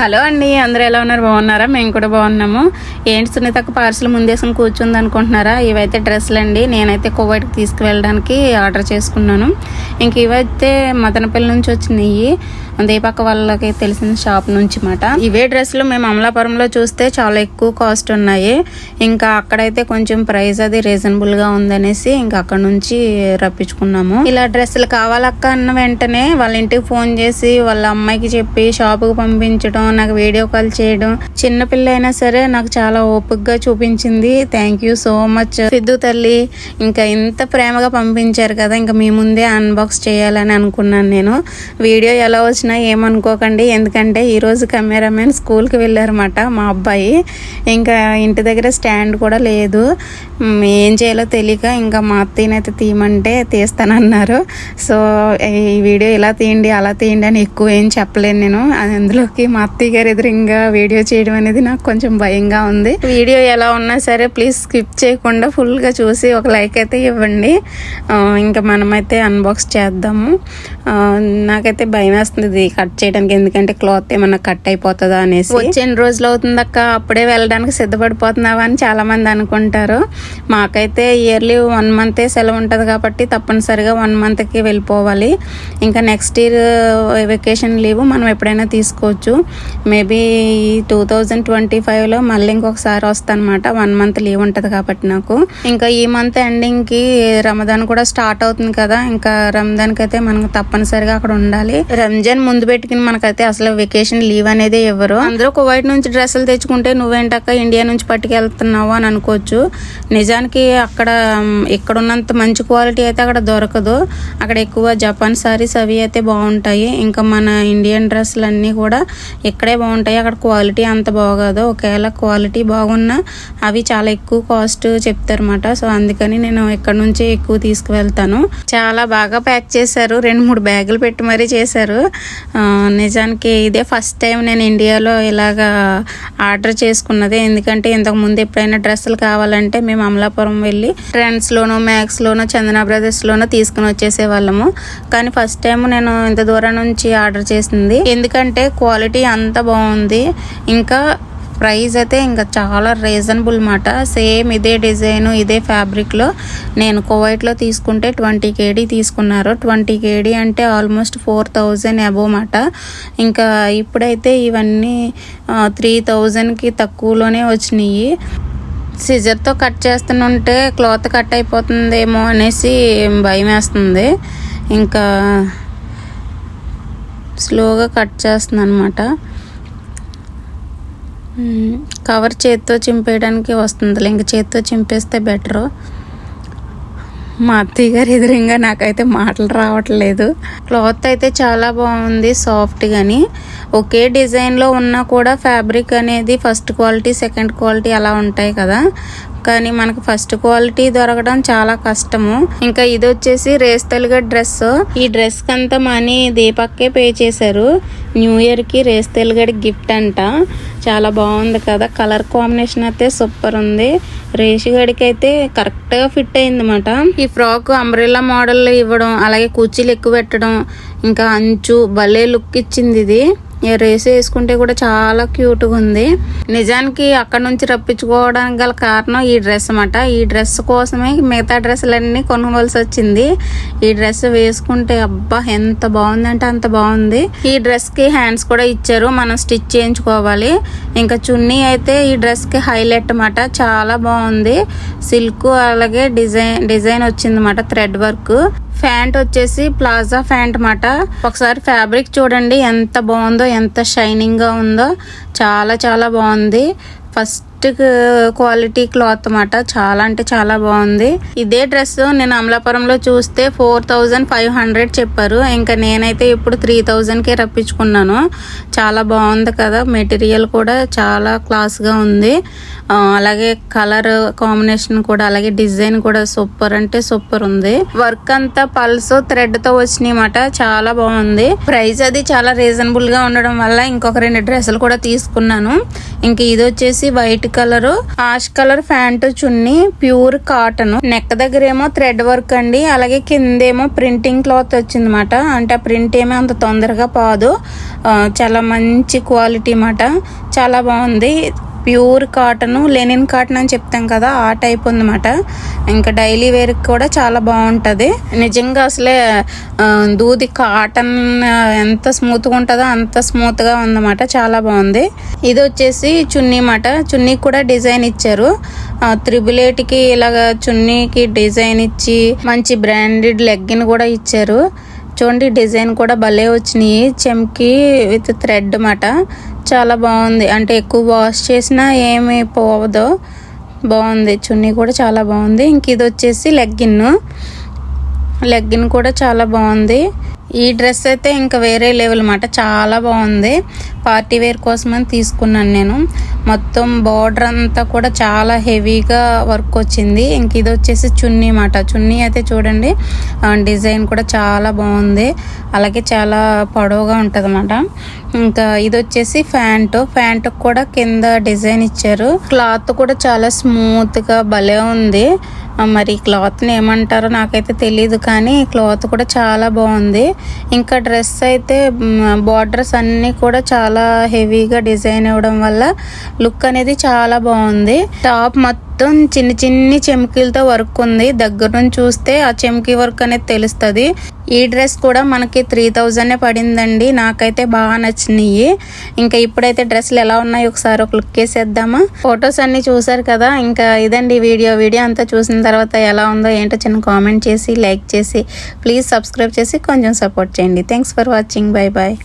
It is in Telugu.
హలో అండి అందరూ ఎలా ఉన్నారు? బాగున్నారా? మేము కూడా బాగున్నాము. ఏంటి సునీతకు పార్సల్ ముందేసుకుని కూర్చుంది అనుకుంటున్నారా? ఇవైతే డ్రెస్సులు అండి నేనైతే కోవైట్కి తీసుకువెళ్ళడానికి ఆర్డర్ చేసుకున్నాను. ఇంక ఇవైతే మదనపల్లి నుంచి వచ్చినాయి. దీపక్క వాళ్ళకి తెలిసిన షాప్ నుంచి మాట. ఇవే డ్రెస్సులు మేము అమలాపురంలో చూస్తే చాలా ఎక్కువ కాస్ట్ ఉన్నాయి. ఇంకా అక్కడైతే కొంచెం ప్రైస్ అది రీజనబుల్గా ఉందనేసి ఇంకా అక్కడ నుంచి రప్పించుకున్నాము. ఇలా డ్రెస్సులు కావాలక్క అన్న వెంటనే వాళ్ళ ఇంటికి ఫోన్ చేసి వాళ్ళ అమ్మాయికి చెప్పి షాపుకి పంపించడం నాకు వీడియో కాల్ చేయడం. చిన్న పిల్ల అయినా సరే నాకు చాలా ఓపికగా చూపించింది. Thank you so much Siddhu తల్లి ఇంకా ఇంత ప్రేమగా పంపించారు కదా ఇంకా మీ ముందే అన్బాక్స్ చేయాలని అనుకున్నాను నేను. వీడియో ఎలా వచ్చినా ఏమనుకోకండి. ఎందుకంటే ఈరోజు కెమెరామెన్ స్కూల్కి వెళ్ళారన్నమాట మా అబ్బాయి. ఇంకా ఇంటి దగ్గర స్టాండ్ కూడా లేదు. ఏం చేయాలో తెలియక ఇంకా మా అత్తయ్యనైతే తీయమంటే తీస్తానన్నారు. సో ఈ వీడియో ఇలా తీయండి అలా తీయండి అని ఎక్కువ ఏం చెప్పలేను నేను. అందులోకి మా అత్తయ్య గారి ఎదురుగా వీడియో చేయడం అనేది నాకు కొంచెం భయంగా ఉంది. వీడియో ఎలా ఉన్నా సరే ప్లీజ్ స్కిప్ చేయకుండా ఫుల్గా చూసి ఒక లైక్ అయితే ఇవ్వండి. ఇంకా మనమైతే అన్బాక్స్ చేద్దాము. నాకైతే భయం వేస్తుంది కట్ చేయడానికి ఎందుకంటే క్లాత్ ఏమన్నా కట్ అయిపోతుందా అనేసి. వచ్చి ఎన్ని రోజులు అవుతుంది అక్క అప్పుడే వెళ్ళడానికి సిద్ధపడిపోతున్నావా అని చాలా మంది అనుకుంటారు. మాకైతే ఇయర్లీ వన్ మంతే సెలవు ఉంటుంది కాబట్టి తప్పనిసరిగా వన్ మంత్కి వెళ్ళిపోవాలి. ఇంకా నెక్స్ట్ ఇయర్ వెకేషన్ లీవ్ మనం ఎప్పుడైనా తీసుకోవచ్చు. మేబీ టూ థౌజండ్ ట్వంటీ ఫైవ్లో మళ్ళీ ఇంకొకసారి వస్తానమాట. వన్ మంత్ లీవ్ ఉంటుంది కాబట్టి నాకు. ఇంకా ఈ మంత్ ఎండింగ్కి రమదాన్ కూడా స్టార్ట్ అవుతుంది కదా. ఇంకా రంజాన్కి అయితే మనకు తప్పనిసరిగా అక్కడ ఉండాలి. రంజాన్ ముందు పెట్టుకుని మనకైతే అసలు వెకేషన్ లీవ్ అనేది ఇవ్వరు అందరూ కువైట్ నుంచి డ్రెస్సులు తెచ్చుకుంటే నువ్వేంటక్క ఇండియా నుంచి పట్టుకెళ్తున్నావు అని అనుకోవచ్చు. నిజానికి అక్కడ ఇక్కడ ఉన్నంత మంచి క్వాలిటీ అయితే అక్కడ దొరకదు. అక్కడ ఎక్కువ జపాన్ సారీస్ అవి అయితే బాగుంటాయి. ఇంకా మన ఇండియన్ డ్రెస్సులు అన్నీ కూడా ఇక్కడే బాగుంటాయి అక్కడ క్వాలిటీ అంత బాగోదు. ఒకవేళ క్వాలిటీ బాగున్నా అవి చాలా ఎక్కువ కాస్ట్ చెప్తారన్నమాట. సో అందుకని నేను ఇక్కడ నుంచి ఎక్కువ తీసుకువెళ్తాను. చాలా బాగా ప్యాక్ చేశారు. రెండు మూడు బ్యాగులు పెట్టి మరీ చేశారు. నిజానికి ఇదే ఫస్ట్ టైం నేను ఇండియాలో ఇలాగా ఆర్డర్ చేసుకున్నది. ఎందుకంటే ఇంతకు ముందు ఎప్పుడైనా డ్రెస్సులు కావాలంటే మేము అమలాపురం వెళ్ళి ట్రెండ్స్లోను మ్యాక్స్లోనూ చందన బ్రదర్స్లోనూ తీసుకుని వచ్చేసే వాళ్ళము. కానీ ఫస్ట్ టైం నేను ఇంత దూరం నుంచి ఆర్డర్ చేసింది. ఎందుకంటే క్వాలిటీ అంత అంత బాగుంది. ఇంకా ప్రైస్ అయితే ఇంకా చాలా రీజనబుల్ మాట. సేమ్ ఇదే డిజైన్ ఇదే ఫ్యాబ్రిక్లో నేను కువైట్లో తీసుకుంటే ట్వంటీ కేడీ తీసుకున్నారు. ట్వంటీ కేడీ అంటే ఆల్మోస్ట్ ఫోర్ థౌజండ్ అబోవ్ మాట. ఇంకా ఇప్పుడైతే ఇవన్నీ త్రీ థౌజండ్కి తక్కువలోనే వచ్చినాయి. సిజర్తో కట్ చేస్తుంటే క్లాత్ కట్ అయిపోతుందేమో అనేసి భయం వేస్తుంది ఇంకా స్లోగా కట్ చేస్తుంది అనమాట కవర్ చేత్తో చింపేయడానికి వస్తుంది ఇంక చేత్తో చింపేస్తే బెటరు. మా అత్తయ్య గారు ఎదురుగా నాకైతే మాటలు రావట్లేదు. క్లాత్ అయితే చాలా బాగుంది సాఫ్ట్ కానీ ఒకే డిజైన్లో ఉన్నా కూడా ఫ్యాబ్రిక్ అనేది ఫస్ట్ క్వాలిటీ సెకండ్ క్వాలిటీ అలా ఉంటాయి కదా. కానీ మనకు ఫస్ట్ క్వాలిటీ దొరకడం చాలా కష్టము. ఇంకా ఇది వచ్చేసి రేస్ తెలుగు డ్రెస్. ఈ డ్రెస్ కంతా మనీ దీపక్కే పే చేశారు. న్యూ ఇయర్కి రేస్ తెలుగడి గిఫ్ట్ అంట. చాలా బాగుంది కదా. కలర్ కాంబినేషన్ అయితే సూపర్ ఉంది. రేషి గడికి అయితే కరెక్ట్గా ఫిట్ అయింది అనమాట ఈ ఫ్రాక్ అంబ్రెల్లా మోడల్ ఇవ్వడం అలాగే కుర్చీలు ఎక్కువ పెట్టడం ఇంకా అంచు భలే లుక్ ఇచ్చింది ఇది. రేస్ వేసుకుంటే కూడా చాలా క్యూట్గా ఉంది నిజానికి అక్కడ నుంచి రప్పించుకోవడానికి గల కారణం ఈ డ్రెస్ అన్నమాట. ఈ డ్రెస్ కోసమే మిగతా డ్రెస్సులన్నీ కొనుగోల్సి వచ్చింది ఈ డ్రెస్ వేసుకుంటే అబ్బా ఎంత బాగుందంటే అంత బాగుంది. ఈ డ్రెస్కి హ్యాండ్స్ కూడా ఇచ్చారు. మనం స్టిచ్ చేయించుకోవాలి. ఇంకా చున్నీ అయితే ఈ డ్రెస్కి హైలైట్ అన్నమాట. చాలా బాగుంది. సిల్క్ అలాగే డిజైన్ డిజైన్ వచ్చిందన్నమాట థ్రెడ్ వర్క్. ఫ్యాంట్ వచ్చేసి ప్లాజా ఫ్యాంట్ మాట ఒకసారి ఫ్యాబ్రిక్ చూడండి ఎంత బాగుందో ఎంత షైనింగ్గా ఉందో. చాలా చాలా బాగుంది. ఫస్ట్ క్వాలిటీ క్లాత్ uh, అన్నమాట. చాలా అంటే చాలా బాగుంది. ఇదే డ్రెస్ నేను అమలాపురంలో చూస్తే ఫోర్ థౌజండ్ ఫైవ్ హండ్రెడ్ చెప్పారు. ఇంకా నేనైతే ఇప్పుడు త్రీ థౌజండ్కే రప్పించుకున్నాను. చాలా బాగుంది కదా. మెటీరియల్ కూడా చాలా క్లాస్గా ఉంది. అలాగే కలర్ కాంబినేషన్ కూడా అలాగే డిజైన్ కూడా సూపర్ అంటే సూపర్ ఉంది. వర్క్ అంతా పల్స్ థ్రెడ్తో వచ్చినాయి వచ్చినాయన్నమాట చాలా బాగుంది. ప్రైస్ అది చాలా రీజనబుల్గా ఉండడం వల్ల ఇంకొక రెండు డ్రెస్సులు కూడా తీసుకున్నాను. ఇంక ఇది వచ్చేసి white colour. Ash colour pant చున్నీ ప్యూర్ కాటన్. నెక్ దగ్గర ఏమో థ్రెడ్ వర్క్ అండి. అలాగే కిందేమో ప్రింటింగ్ క్లాత్ వచ్చిందన్నమాట. అంటే ఆ ప్రింట్ ఏమీ అంత తొందరగా పోదు. చాలా మంచి క్వాలిటీ మాట చాలా బాగుంది. ప్యూర్ కాటన్ లెనిన్ కాటన్ అని చెప్తాం కదా ఆ టైప్ ఉందన్నమాట. ఇంకా డైలీ వేర్ కూడా చాలా బాగుంటుంది. నిజంగా అసలే దూది కాటన్ ఎంత స్మూత్గా ఉంటుందో అంత స్మూత్గా ఉందన్నమాట. చాలా బాగుంది. ఇది వచ్చేసి చున్నీ మాట చున్నీ కూడా డిజైన్ ఇచ్చారు. త్రిబుల్ ఎయిట్కి ఇలాగ చున్నీకి డిజైన్ ఇచ్చి మంచి బ్రాండెడ్ లెగ్గిన్ కూడా ఇచ్చారు. చూడండి డిజైన్ కూడా భలే వచ్చినాయి. చెమ్కి విత్ థ్రెడ్ మాట చాలా బాగుంది. అంటే ఎక్కువ వాష్ చేసినా ఏమి పోవదు. బాగుంది. చున్నీ కూడా చాలా బాగుంది. ఇంక ఇది వచ్చేసి లెగ్గిన్. లెగ్గిన్ కూడా చాలా బాగుంది. ఈ డ్రెస్ అయితే ఇంకా వేరే లెవెల్ మాట. చాలా బాగుంది. పార్టీ వేర్ కోసమని తీసుకున్నాను నేను. మొత్తం బార్డర్ అంతా కూడా చాలా హెవీగా వర్క్ వచ్చింది. ఇంక ఇది వచ్చేసి చున్నీ మాట. చున్నీ అయితే చూడండి డిజైన్ కూడా చాలా బాగుంది. అలాగే చాలా పొడవుగా ఉంటుంది ఇంకా ఇది వచ్చేసి ప్యాంట్. ప్యాంట్ కూడా కింద డిజైన్ ఇచ్చారు. క్లాత్ కూడా చాలా స్మూత్గా భలే ఉంది. మరి క్లాత్ని ఏమంటారో నాకైతే తెలియదు కానీ క్లాత్ కూడా చాలా బాగుంది. ఇంకా డ్రెస్ అయితే బార్డర్స్ అన్నీ కూడా చాలా హెవీగా డిజైన్ ఇవ్వడం వల్ల లుక్ అనేది చాలా బాగుంది. టాప్ మొత్తం చిన్ని చిన్ని చెమ్కీలతో వర్క్ ఉంది. దగ్గర నుంచి చూస్తే ఆ చెమ్కీ వర్క్ అనేది తెలుస్తుంది. ఈ డ్రెస్ కూడా మనకి త్రీ థౌజండ్ పడిందండి. నాకైతే బాగా నచ్చినాయి. ఇంకా ఇప్పుడైతే డ్రెస్సులు ఎలా ఉన్నాయి ఒకసారి ఒక లుక్ వేసేద్దామా? ఫొటోస్ అన్నీ చూసారు కదా ఇంకా ఇదండి వీడియో. వీడియో అంతా చూసిన తర్వాత ఎలా ఉందో ఏంటో చిన్న కామెంట్ చేసి లైక్ చేసి ప్లీజ్ సబ్స్క్రైబ్ చేసి కొంచెం సపోర్ట్ చేయండి. Thanks for watching. Bye bye